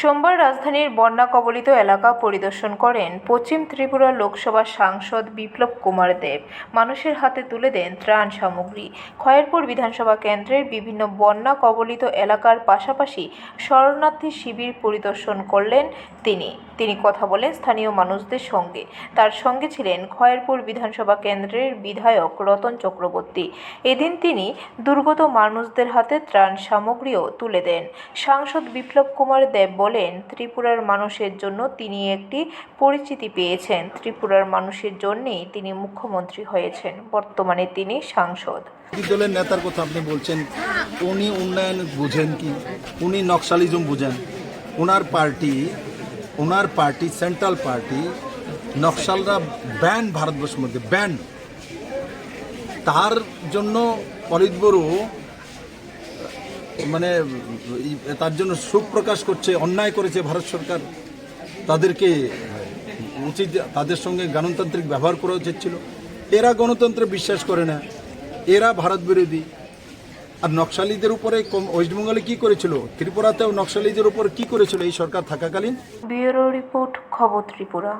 সোমবার রাজধানীর বন্যা কবলিত এলাকা পরিদর্শন করেন পশ্চিম ত্রিপুরা লোকসভা সাংসদ বিপ্লব কুমার দেব। মানুষের হাতে তুলে দেন ত্রাণ সামগ্রী। খয়েরপুর বিধানসভা কেন্দ্রের বিভিন্ন বন্যা কবলিত এলাকার পাশাপাশি শরণার্থী শিবির পরিদর্শন করলেন তিনি। তিনি কথা বলেন স্থানীয় মানুষদের সঙ্গে। তার সঙ্গে ছিলেন খয়েরপুর বিধানসভা কেন্দ্রের বিধায়ক রতন চক্রবর্তী। এদিন তিনি দুর্গত মানুষদের হাতে ত্রাণ সামগ্রীও তুলে দেন। সাংসদ বিপ্লব কুমার দেব বলেন, ত্রিপুরার মানুষের জন্য তিনি একটি পরিচিতি পেয়েছেন। ত্রিপুরার মানুষের জন্যেই তিনি মুখ্যমন্ত্রী হয়েছেন। বর্তমানে তিনি সাংসদ। দলের নেতার কথা আপনি বলছেন, উনি উন্নয়ন বুঝেন কি? উনি নকশালিজম বুঝেন। ওনার পার্টি ওনার পার্টি, সেন্ট্রাল পার্টি, নকশালরা ব্যান ভারতবর্ষের মধ্যে, ব্যান। তার জন্য অরিত বড়ু মানে তার জন্য সুখ প্রকাশ করছে, অন্যায় করেছে ভারত সরকার। তাদেরকে উচিত, তাদের সঙ্গে গণতান্ত্রিক ব্যবহার করা উচিত ছিল। এরা গণতন্ত্রে বিশ্বাস করে না। এরা ভারত বিরোধী। আর নকশালীদের উপরে ওয়েস্টবেঙ্গলে কি করেছিল? ত্রিপুরাতেও নকশালীদের উপর কি করেছিল এই সরকার থাকাকালীন? ব্যুরো রিপোর্ট, খবর ত্রিপুরা।